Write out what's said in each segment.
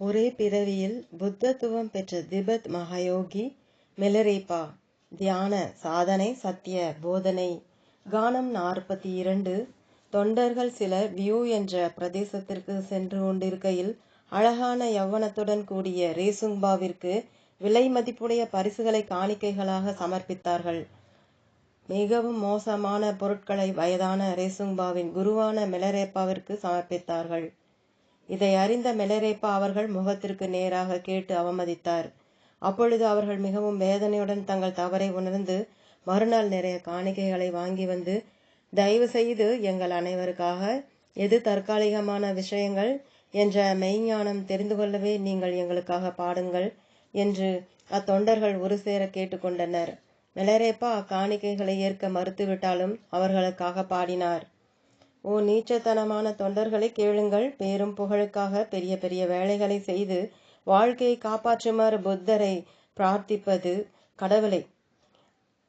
ஒரே பிறவியில் புத்தத்துவம் பெற்ற திபெத் மகாயோகி மிலரேபா தியான சாதனை சத்திய போதனை கானம் நாற்பத்தி இரண்டு தொண்டர்கள் சிலர் வியூ என்ற பிரதேசத்திற்கு சென்று கொண்டிருக்கையில் அழகான யவ்வனத்துடன் கூடிய ரேசுங்பாவிற்கு விலை மதிப்புடைய பரிசுகளை காணிக்கைகளாக சமர்ப்பித்தார்கள். மிகவும் மோசமான பொருட்களை வயதான ரேசுங்பாவின் குருவான மிலரேப்பாவிற்கு சமர்ப்பித்தார்கள். இதை அறிந்த மெலரேப்பா அவர்கள் முகத்திற்கு நேராக கேட்டு அவமதித்தார். அப்பொழுது அவர்கள் மிகவும் வேதனையுடன் தங்கள் தவறை உணர்ந்து மறுநாள் நிறைய காணிக்கைகளை வாங்கி வந்து தயவு செய்து எங்கள் அனைவருக்காக எது தற்காலிகமான விஷயங்கள் என்ற மெய்ஞானம் தெரிந்து கொள்ளவே நீங்கள் எங்களுக்காக பாடுங்கள் என்று அத்தொண்டர்கள் ஒரு சேர கேட்டுக்கொண்டனர். மெலரேப்பா அக்காணிக்கைகளை ஏற்க மறுத்துவிட்டாலும் அவர்களுக்காக பாடினார். ஓ நீச்சத்தனமான தொண்டர்களை கேளுங்கள். பேரும் புகழுக்காக பெரிய பெரிய வேலைகளை செய்து வாழ்க்கையை காப்பாற்றுமாறு புத்தரை பிரார்த்திப்பது கடவுளை.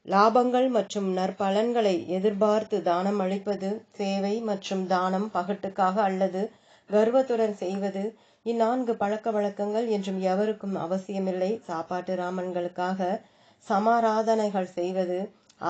லாபங்கள் மற்றும் நற்பலன்களை எதிர்பார்த்து தானம் அளிப்பது சேவை மற்றும் தானம் பகட்டுக்காக அல்லது கர்வத்துடன் செய்வது. இந்நான்கு பழக்க வழக்கங்கள் என்றும் எவருக்கும் அவசியமில்லை. சாப்பாட்டு ராமன்களுக்காக சமாராதனைகள் செய்வது.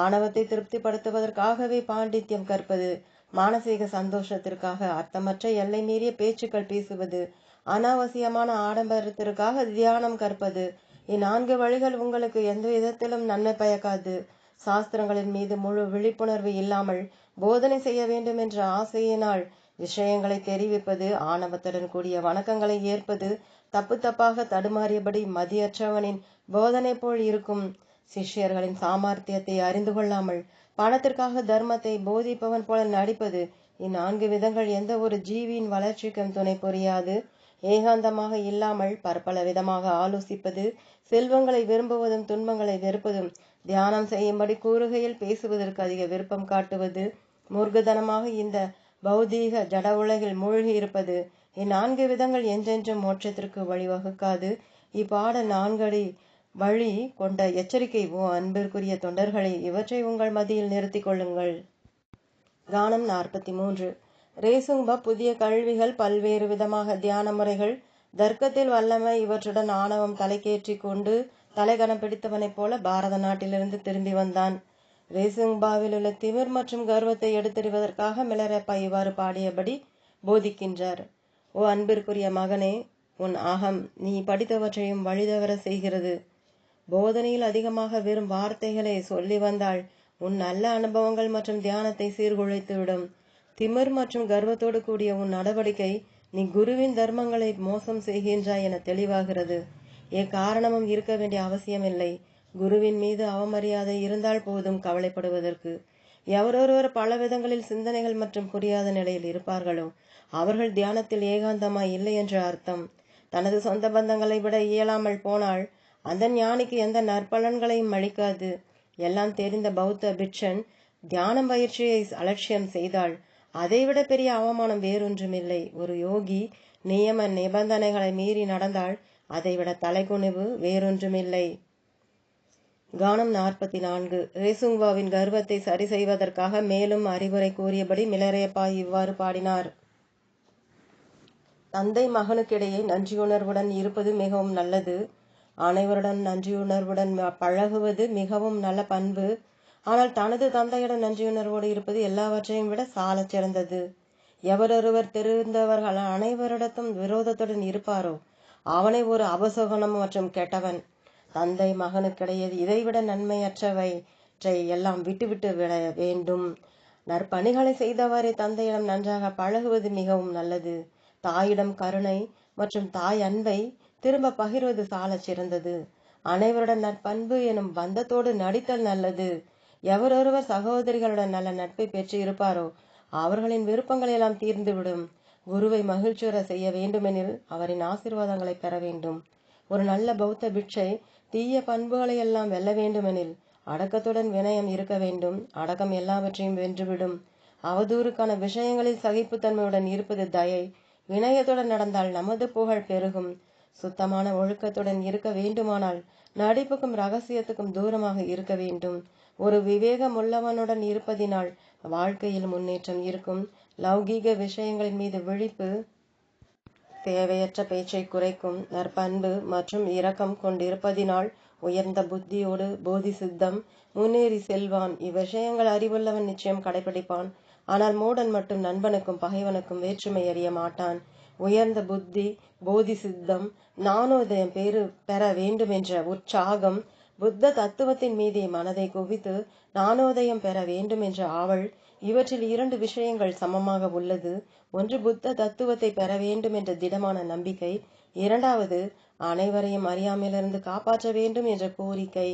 ஆணவத்தை திருப்திப்படுத்துவதற்காகவே பாண்டித்யம் கற்பது. மானசீக சந்தோஷத்திற்காக அர்த்தமற்ற எல்லை மீறிய பேச்சுக்கள் பேசுவது அனாவசியமான ஆடம்பரத்திற்காக தியானம் கற்பது. இந்நான்கு வழிகள் உங்களுக்கு எந்த விதத்திலும் நன்மை பயக்காது. சாஸ்திரங்களின் மீது முழு விழிப்புணர்வு இல்லாமல் போதனை செய்ய வேண்டும் என்ற ஆசையினால் விஷயங்களை தெரிவிப்பது ஆணவத்துடன் கூடிய வணக்கங்களை ஏற்பது தப்பு தப்பாக தடுமாறியபடி மதியற்றவனின் போதனை போல் இருக்கும். சிஷ்யர்களின் சாமர்த்தியத்தை அறிந்து கொள்ளாமல் பணத்திற்காக தர்மத்தை போதிப்பவன் போல நடிப்பது. இந்நான்கு விதங்கள் எந்த ஒரு ஜீவியின் வளர்ச்சிக்கும் துணை புரியாது. ஏகாந்தமாக இல்லாமல் பற்பல விதமாக ஆலோசிப்பது செல்வங்களை விரும்புவதும் துன்பங்களை வெறுப்பதும் தியானம் செய்யும்படி கூறுகையில் பேசுவதற்கு அதிக விருப்பம் காட்டுவது. மூர்க்கதனமாக இந்த பௌதீக ஜட உலகில் மூழ்கி இருப்பது. இந்நான்கு விதங்கள் என்றென்றும் மோட்சத்திற்கு வழிவகுக்காது. இப்பாட நான்கடி வழி கொண்ட எச்சரிக்கை ஓ அன்பிற்குரிய தொண்டர்களை இவற்றை உங்கள் மத்தியில் நிறுத்திக் கொள்ளுங்கள். கானம் நாற்பத்தி மூன்று ரேசுங்க புதிய கல்விகள் பல்வேறு விதமாக தியான முறைகள் தர்க்கத்தில் வல்லமை இவற்றுடன் ஆணவம் தலைக்கேற்றி கொண்டு தலைகணம் பிடித்தவனைப் போல பாரத நாட்டிலிருந்து திரும்பி வந்தான். ரேசுங்பாவில் உள்ள திமிர் மற்றும் கர்வத்தை எடுத்தறிவதற்காக மிளரப்பா இவ்வாறு பாடியபடி போதிக்கின்றார். ஓ அன்பிற்குரிய மகனே உன் அகம் நீ படித்தவற்றையும் வழிதவர செய்கிறது. போதனையில் அதிகமாக வெறும் வார்த்தைகளை சொல்லி வந்தால் உன் நல்ல அனுபவங்கள் மற்றும் தியானத்தை சீர்குலைத்துவிடும். திமிர் மற்றும் கர்வத்தோடு கூடிய உன் நடவடிக்கை நீ குருவின் தர்மங்களை மோசம் செய்கின்றாய் என தெளிவாகிறது. காரணமும் இருக்க வேண்டிய அவசியமில்லை. குருவின் மீது அவமரியாதை இருந்தால் போதும் கவலைப்படுவதற்கு. எவரொருவர் பல விதங்களில் சிந்தனைகள் மற்றும் புரியாத நிலையில் இருப்பார்களோ அவர்கள் தியானத்தில் ஏகாந்தமாய் இல்லை என்ற அர்த்தம். தனது சொந்த பந்தங்களை விட இயலாமல் போனால் அந்த ஞானிக்கு எந்த நற்பலன்களையும் அளிக்காது. எல்லாம் தெரிந்த பௌத்த பிட்சன் தியானம் பயிற்சியை அலட்சியம் செய்தால் அதைவிட பெரிய அவமானம் வேறொன்றுமில்லை. ஒரு யோகி நியம நிபந்தனைகளை மீறி நடந்தால் அதைவிட தலைக்குனிவு வேறொன்றுமில்லை. கானம் நாற்பத்தி நான்கு ரேசுங்வாவின் கர்வத்தை சரி செய்வதற்காக மேலும் அறிவுரை கூறியபடி மிளரேப்பா இவ்வாறு பாடினார். தந்தை மகனுக்கிடையே நன்றியுணர்வுடன் இருப்பது மிகவும் நல்லது. அனைவருடன் நன்றியுணர்வுடன் பழகுவது மிகவும் நல்ல பண்பு. ஆனால் தனது தந்தையிடம் நன்றியுணர்வோடு இருப்பது எல்லாவற்றையும் விட சாலச் சிறந்தது. எவரொருவர் தெரிந்தவர்கள் அனைவரிடத்தும் விரோதத்துடன் இருப்பாரோ அவனை ஒரு அபசோகனம் மற்றும் கெட்டவன். தந்தை மகனுக்கிடையே இதைவிட நன்மையற்றவற்றை எல்லாம் விட்டுவிட்டு விட வேண்டும். நற்பணிகளை செய்தவாறே தந்தையிடம் நன்றாக பழகுவது மிகவும் நல்லது. தாயிடம் கருணை மற்றும் தாய் அன்பை திரும்ப பகிர்வது சால சிறந்தது. அனைவருடன் நற்பண்பு எனும் பந்தத்தோடு நடித்தல் நல்லது. எவரொருவர் சகோதரிகளுடன் நல்ல நட்பை பெற்று இருப்பாரோ அவர்களின் விருப்பங்கள் எல்லாம் தீர்ந்துவிடும். குருவை மகிழ்ச்சியுற செய்ய வேண்டுமெனில் அவரின் ஆசீர்வாதங்களை பெற வேண்டும். ஒரு நல்ல பௌத்த பிட்சை தீய பண்புகளை எல்லாம் வெல்ல வேண்டுமெனில் அடக்கத்துடன் வினயம் இருக்க வேண்டும். அடக்கம் எல்லாவற்றையும் வென்றுவிடும். அவதூறுக்கான விஷயங்களில் சகிப்புத்தன்மையுடன் இருப்பது தயை. வினயத்துடன் நடந்தால் நமது புகழ் பெருகும். சுத்தமான ஒழுக்கத்துடன் இருக்க வேண்டுமானால் நடிப்புக்கும் ரகசியத்துக்கும் தூரமாக இருக்க வேண்டும். ஒரு விவேகம் உள்ளவனுடன் இருப்பதினால் வாழ்க்கையில் முன்னேற்றம் இருக்கும். லௌகீக விஷயங்களின் மீது விழிப்பு தேவையற்ற பேச்சை குறைக்கும். நற்பண்பு மற்றும் இரக்கம் கொண்டிருப்பதினால் உயர்ந்த புத்தியோடு போதி சித்தம் முன்னேறி செல்வான். இவ்விஷயங்கள் அறிவுள்ளவன் நிச்சயம் கடைபிடிப்பான் ஆனால் மூடன் மட்டும் நண்பனுக்கும் பகைவனுக்கும் வேற்றுமை அறிய மாட்டான். உயர்ந்த புத்தி போதி சித்தம் ஞானோதயம் பேரு பெற வேண்டுமென்ற உற்சாகம் புத்த தத்துவத்தின் மீது மனதை குவித்து ஞானோதயம் பெற வேண்டும் என்ற ஆவல் இவற்றில் இரண்டு விஷயங்கள் சமமாக உள்ளது. ஒன்று புத்த தத்துவத்தை பெற வேண்டும் என்ற திடமான நம்பிக்கை. இரண்டாவது அனைவரையும் அறியாமையிலிருந்து காப்பாற்ற வேண்டும் என்ற கோரிக்கை.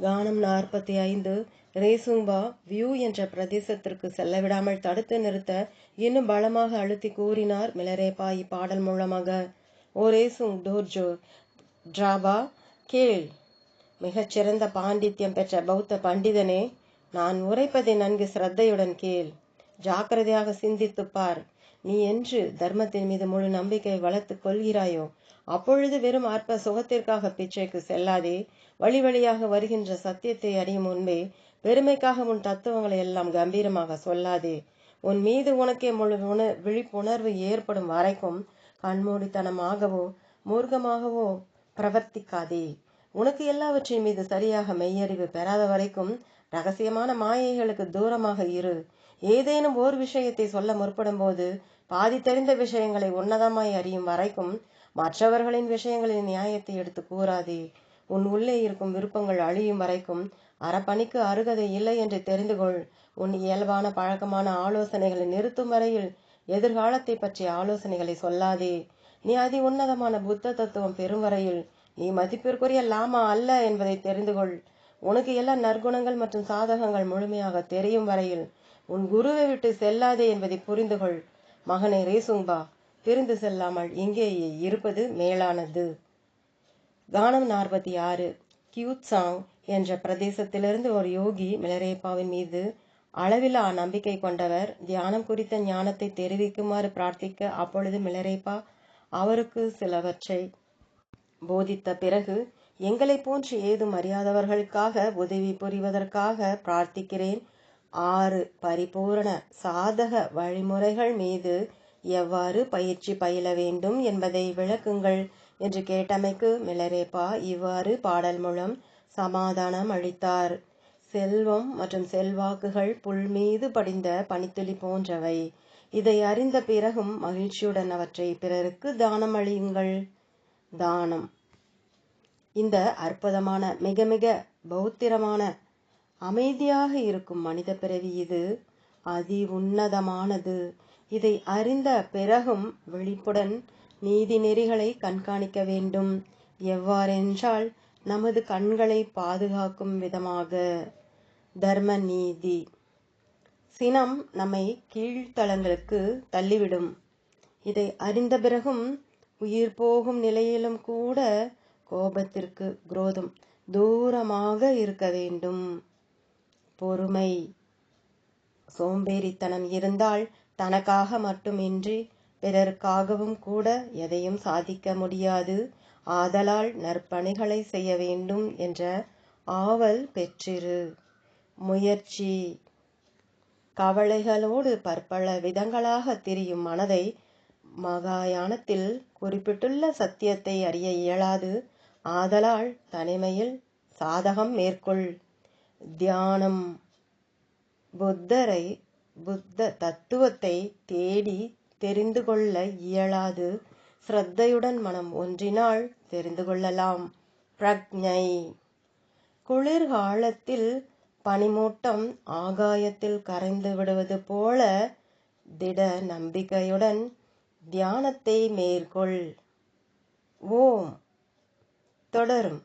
கானம் நாற்பத்தி ஐந்து. ரேசும்பா வியூ என்ற பிரதேசத்திற்கு செல்ல விடாமல் தடுத்து நிறுத்த இன்னும் பலமாக அழுத்தி கூறினார் மிலரேபா இப்பாடல் மூலமாக. ஓ ரேசுங் டோர்ஜோ டிராபா கேள். மிகச்சிறந்த பாண்டித்யம் பெற்ற பௌத்த பண்டிதனே நான் உரைப்பதை நன்கு சிரத்தையுடன் கேள். ஜாக்கிரதையாக சிந்தித்துப் பார். நீ என்று தர்மத்தின் மீது முழு நம்பிக்கை வளர்த்துக் கொள்கிறாயோ? அப்பொழுது வெறும் அற்ப சுகத்திற்காக பிச்சைக்கு செல்லாதே வழி வழியாக வருகின்ற சத்தியத்தை அறியும் முன்பே பெருமைக்காக உன் தத்துவங்களை எல்லாம் கம்பீரமாக சொல்லாதே. உன் மீது உனக்கே முழு உண விழிப்புணர்வு ஏற்படும் வரைக்கும் கண்மூடித்தனமாகவோ மூர்க்கமாகவோ பிரவர்த்திக்காதே. உனக்கு எல்லாவற்றின் மீது சரியாக மெய்யறிவு பெறாத வரைக்கும் ரகசியமான மாயைகளுக்கு தூரமாக இரு. ஏதேனும் ஓர் விஷயத்தை சொல்ல முற்படும் போது பாதி தெரிந்த விஷயங்களை உன்னதமாய் அறியும் வரைக்கும் மற்றவர்களின் விஷயங்களின் நியாயத்தை எடுத்து கூறாதே. உன் உள்ளே இருக்கும் விருப்பங்கள் அழியும் வரைக்கும் அறப்பணிக்கு அருகதை இல்லை என்று தெரிந்து கொள். உன் இயல்பான பழக்கமான ஆலோசனைகளை நிறுத்தும் வரையில் எதிர்காலத்தை பற்றிய ஆலோசனைகளை சொல்லாதே. நீ அதி உன்னதமான புத்த தத்துவம் பெறும் வரையில் நீ மதிப்பிற்குரிய லாமா அல்ல என்பதை தெரிந்து கொள். உனக்கு எல்லா நற்குணங்கள் மற்றும் சாதகங்கள் முழுமையாக தெரியும் வரையில் உன் குருவை விட்டு செல்லாதே என்பதை புரிந்து கொள். மகனை ரேசும்பா பிரிந்து செல்லாமல் இங்கேயே இருப்பது மேலானது. கானம் நாற்பத்தி ஆறு கியூத்சாங் என்ற பிரதேசத்திலிருந்து ஒரு யோகி மிலரேப்பாவின் மீது அளவிலா நம்பிக்கை கொண்டவர் தியானம் குறித்த ஞானத்தை தெரிவிக்குமாறு பிரார்த்திக்க அப்பொழுது மிளரேப்பா அவருக்கு சிலவற்றை போதித்த பிறகு எங்களை போன்று ஏதும் அறியாதவர்களுக்காக உதவி புரிவதற்காக பிரார்த்திக்கிறேன். ஆறு பரிபூரண சாதக வழிமுறைகள் மீது எவ்வாறு பயிற்சி பயில வேண்டும் என்பதை விளக்குங்கள் என்று கேட்டமைக்கு மிலரேப்பா இவ்வாறு பாடல் மூலம் சமாதானம் அளித்தார். செல்வம் மற்றும் செல்வாக்குகள் புல் மீது படிந்த பனித்துளி போன்றவை. இதை அறிந்த பிறகும் மகிழ்ச்சியுடன் அவற்றை பிறருக்கு தானம் அளியுங்கள். தானம். இந்த அற்புதமான மிக மிக பௌத்திரமான அமைதியாக இருக்கும் மனித பிறவி இது. அதி உன்னதமானது. இதை அறிந்த பிறகும் விழிப்புடன் நீதி நெறிகளை கண்காணிக்க வேண்டும். எவ்வாறென்றால் நமது கண்களை பாதுகாக்கும் விதமாக. தர்ம நீதி. சினம் நம்மை கீழ்த்தளங்களுக்கு தள்ளிவிடும். இதை அறிந்த பிறகும் உயிர் போகும் நிலையிலும் கூட கோபத்திற்கு குரோதம் தூரமாக இருக்க வேண்டும். பொறுமை. சோம்பேறித்தனம் இருந்தால் தனக்காக மட்டுமின்றி பிறருக்காகவும் கூட எதையும் சாதிக்க முடியாது. ஆதலால் நற்பணிகளை செய்ய வேண்டும் என்ற ஆவல் பெற்றிரு. முயற்சி. கவலைகளோடு பற்பல விதங்களாக திரியும் மனதை மகாயானத்தில் குறிப்பிட்டுள்ள சத்தியத்தை அறிய இயலாது. ஆதலால் தனிமையில் சாதகம் மேற்கொள். தியானம். புத்தரை புத்த தத்துவத்தை தேடி தெரிந்து கொள்ள இயலாது. ஸ்ரத்தையுடன் மனம் ஒன்றினால் தெரிந்து கொள்ளலாம். பிரக்ஞை குளிர்காலத்தில் பனிமூட்டம் ஆகாயத்தில் கரைந்து விடுவது போல திட நம்பிக்கையுடன் தியானத்தை மேற்கொள். ஓம். தொடரும்.